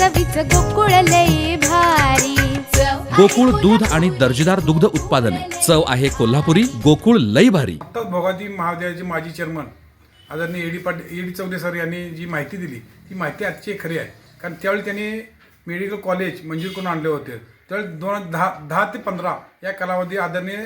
चवीच गोकुळ लई भारी. गोकुळ दूध आणि दर्जेदार दुग्ध उत्पादने. चव आहे कोल्हापुरी गोकुळ लई भारी. भोगाजी महाविद्यालयाचे माजी चेअरमन आदरणीय A D Patil A D Chaudhari sir यांनी जी माहिती दिली ती माहिती आजची खरी आहे. कारण त्यावेळी त्यांनी मेडिकल कॉलेज मंजूर करून आणले होते. त्यावेळी दोन हजार दहा दहा ते पंधरा या कालावधी आदरणीय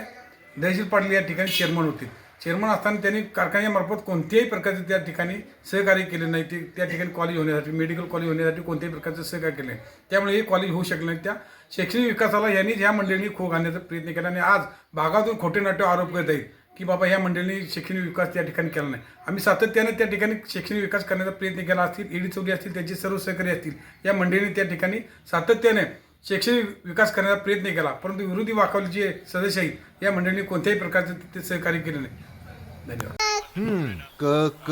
दहशील पाटील या ठिकाणी चेअरमन होते. चेअरमन असताना त्यांनी कारखान्यामार्फत कोणत्याही प्रकारचे त्या ठिकाणी सहकार्य केले नाही. ते त्या ठिकाणी कॉलेज होण्यासाठी मेडिकल कॉलेज होण्यासाठी कोणत्याही प्रकारचं सहकार्य केले नाही. त्यामुळे हे कॉलेज होऊ शकले नाही. त्या शैक्षणिक विकासाला यांनी ह्या मंडळींनी खो घालण्याचा प्रयत्न केला आणि आज भागातून खोटे नाट्य आरोप करत आहेत की बाबा ह्या मंडळींनी शैक्षणिक विकास त्या ठिकाणी केला नाही. आम्ही सातत्याने त्या ठिकाणी शैक्षणिक विकास करण्याचा प्रयत्न केला असतील ईडी चौधरी असतील त्यांचे सर्व सहकारी असतील या मंडळींनी त्या ठिकाणी सातत्याने शैक्षणिक विकास करण्याचा प्रयत्न केला. परंतु विरोधी वाकावली जे सदस्य आहेत या मंडळींनी कोणत्याही प्रकारचे ते सहकार्य केले नाही. धन्यवाद. क क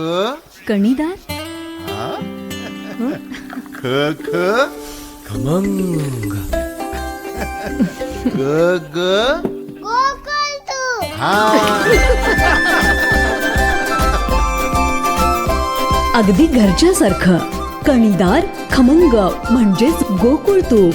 कणीदार ख ख खमंग ग ग हा अगदी घरच्यासारखं कणीदार खमंग म्हणजेच गोकुळ तूप.